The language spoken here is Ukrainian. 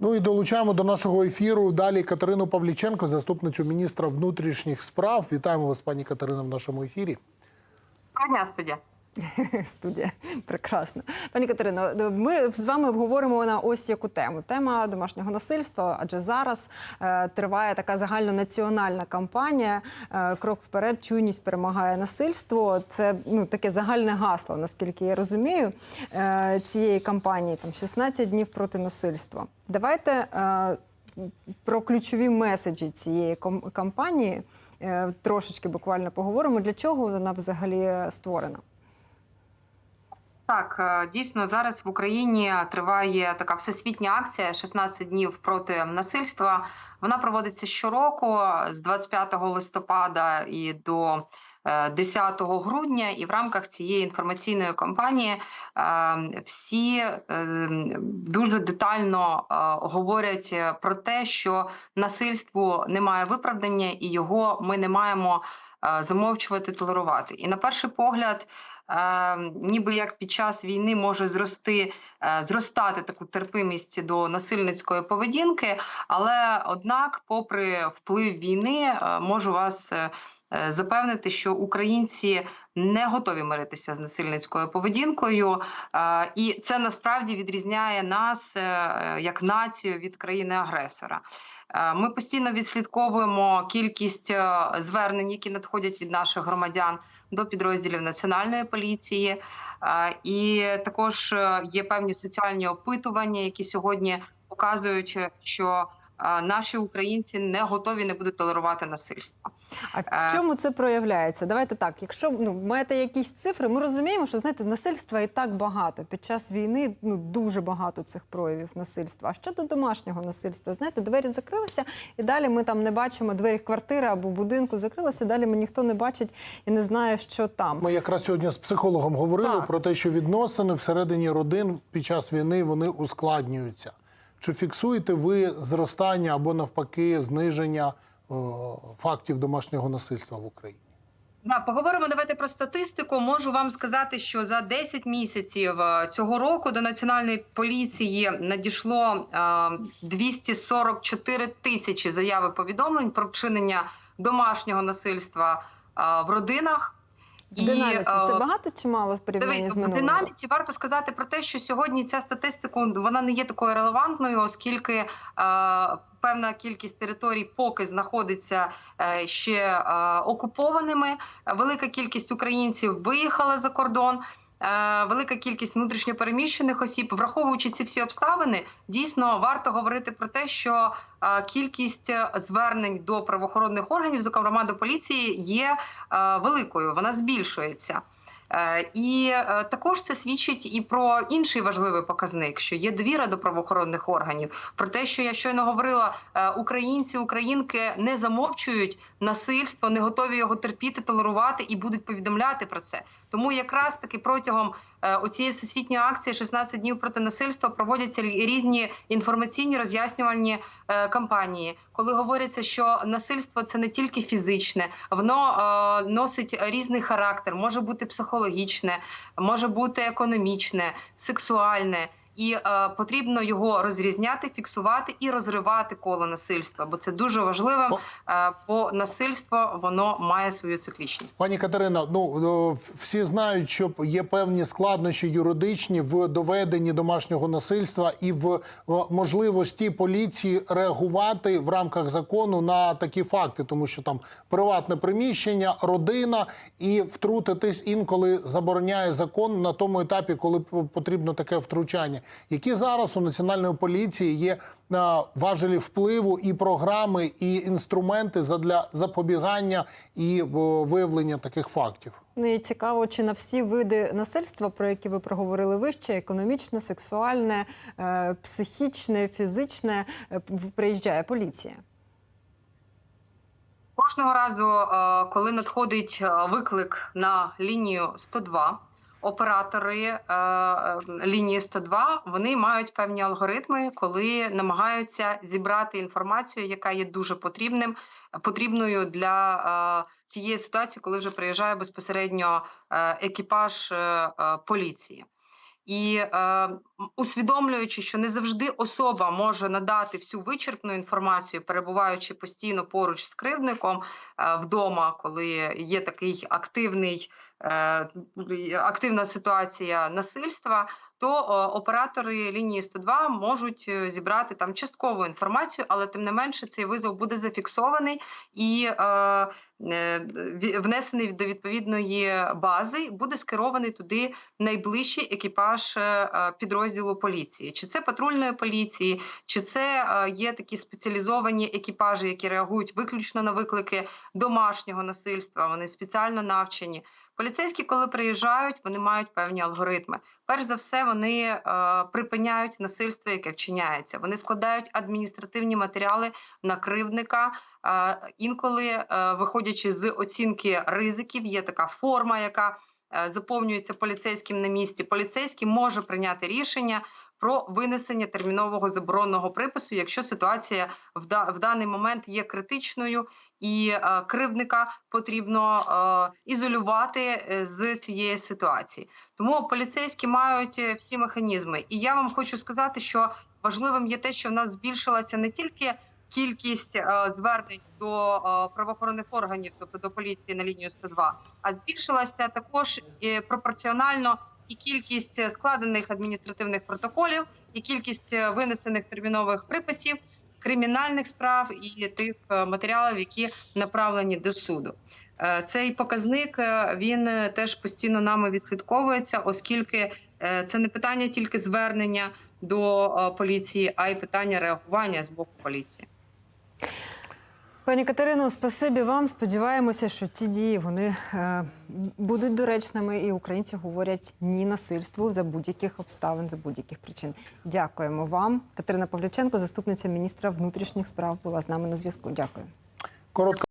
Ну і долучаємо до нашого ефіру далі Катерину Павліченко, заступницю міністра внутрішніх справ. Вітаємо вас, пані Катерина, в нашому ефірі. Доброго дня, студія. Студія прекрасно. Пані Катерино, ми з вами обговоримо на ось яку тему. Тема домашнього насильства, адже зараз е, триває така загальнонаціональна кампанія. Е, Крок вперед, чуйність перемагає насильство. Це ну таке загальне гасло, наскільки я розумію, е, цієї кампанії. Там 16 днів проти насильства. Давайте е, про ключові меседжі цієї кампанії е, трошечки буквально поговоримо. Для чого вона взагалі створена? Так, е, дійсно зараз в Україні триває така всесвітня акція «16 днів проти насильства. Вона проводиться щороку з 25 листопада і до е, 10 грудня. І в рамках цієї інформаційної кампанії е, всі е, дуже детально е, говорять про те, що насильству немає виправдання, і його ми не маємо е, замовчувати, толерувати. І на перший погляд. Е, ніби як під час війни може зрости е, зростати таку терпимість до насильницької поведінки, але однак, попри вплив війни, е, можу вас е, запевнити, що українці не готові миритися з насильницькою поведінкою, і це насправді відрізняє нас як націю від країни-агресора. Ми постійно відслідковуємо кількість звернень, які надходять від наших громадян до підрозділів національної поліції. Е, І також е, є певні соціальні опитування, які сьогодні показують, що е, наші українці не готові, не будуть толерувати насильство. А Е. в чому це проявляється? Давайте так. Якщо ну маєте якісь цифри, ми розуміємо, що знаєте, насильства і так багато. Під час війни ну дуже багато цих проявів насильства. А щодо домашнього насильства, знаєте, двері закрилися, і далі ми там не бачимо двері квартири або будинку закрилися. Далі ми ніхто не бачить і не знає, що там. Ми якраз сьогодні з психологом говорили Так. про те, що відносини всередині родин під час війни вони ускладнюються. Чи фіксуєте ви зростання або навпаки зниження е, фактів домашнього насильства в Україні? Поговоримо давайте про статистику. Можу вам сказати, що за 10 місяців е, цього року до національної поліції надійшло е, 244 тисячі заяви повідомлень про вчинення домашнього насильства е, в родинах. В динаміці е, це багато чи мало в порівнянні з в минулим? динаміці варто сказати про те, що сьогодні ця статистика вона не є такою релевантною, оскільки е, певна кількість територій поки знаходиться е, ще е, окупованими. Велика кількість українців виїхала за кордон. Е, Велика кількість внутрішньопереміщених осіб, враховуючи ці всі обставини, дійсно варто говорити про те, що е, кількість е, звернень до правоохоронних органів, зокрема до поліції, є великою. Вона збільшується. Е, І е, також це свідчить і про інший важливий показник, що є довіра до правоохоронних органів. Про те, що я щойно говорила, е, українці, українки не замовчують насильство, не готові його терпіти, толерувати і будуть повідомляти про це. Тому якраз таки протягом е, цієї всесвітньої акції «16 днів проти насильства проводяться різні інформаційні роз'яснювальні е, кампанії, коли говориться, що насильство це не тільки фізичне, воно е, носить різний характер, може бути психологічне, може бути економічне, сексуальне. І е, потрібно його розрізняти, фіксувати і розривати коло насильства, бо це дуже важливо. Е, бо насильство воно має свою циклічність. Пані Катерина, ну всі знають, що є певні складнощі юридичні в доведенні домашнього насильства і в можливості поліції реагувати в рамках закону на такі факти, тому що там приватне приміщення, родина і втрутитись інколи забороняє закон на тому етапі, коли потрібно таке втручання. Які зараз у національної поліції є важелі впливу і програми, і інструменти задля запобігання і виявлення таких фактів? Ну і цікаво, чи на всі види насильства, про які ви проговорили вище, економічне, сексуальне, е, психічне, фізичне, е, приїжджає поліція. Кожного разу, е, коли надходить е, виклик на лінію 102, оператори е, е, лінії 102 вони мають певні алгоритми, коли намагаються зібрати інформацію, яка є дуже потрібним, потрібною для е, тієї ситуації, коли вже приїжджає безпосередньо екіпаж поліції. І е, усвідомлюючи, що не завжди особа може надати всю вичерпну інформацію, перебуваючи постійно поруч з кривдником е, вдома, коли є такий активний, е, активна ситуація насильства, то е, оператори лінії 102 можуть е, зібрати там часткову інформацію, але тим не менше цей визов буде зафіксований і е, внесений до відповідної бази, буде скерований туди найближчий екіпаж підрозділу поліції, чи це патрульної поліції, чи це є такі спеціалізовані екіпажі, які реагують виключно на виклики домашнього насильства. Вони спеціально навчені. Поліцейські, коли приїжджають, вони мають певні алгоритми. Перш за все, вони е, припиняють насильство, яке вчиняється. Вони складають адміністративні матеріали на кривдника. Е, інколи, е, виходячи з оцінки ризиків, є така форма, яка е, заповнюється поліцейським на місці. Поліцейський може прийняти рішення про винесення термінового заборонного припису, якщо ситуація в, даний момент є критичною, і е, кривдника потрібно е, ізолювати е, з цієї ситуації. Тому поліцейські мають всі механізми. І я вам хочу сказати, що важливим є те, що в нас збільшилася не тільки кількість звернень до правоохоронних органів, тобто до поліції на лінію 102, а збільшилася також пропорціонально і кількість е, складених адміністративних протоколів, і кількість е, винесених термінових приписів, кримінальних справ і тих е, матеріалів, які направлені до суду. Цей показник він теж постійно нами відслідковується, оскільки це не питання тільки звернення до поліції, а й питання реагування з боку поліції. Пані Катерино, спасибі вам. Сподіваємося, що ці дії вони е, будуть доречними, і українці говорять ні насильству за будь-яких обставин, за будь-яких причин. Дякуємо вам. Катерина Павліченко, заступниця міністра внутрішніх справ, була з нами на зв'язку. Дякую. Коротка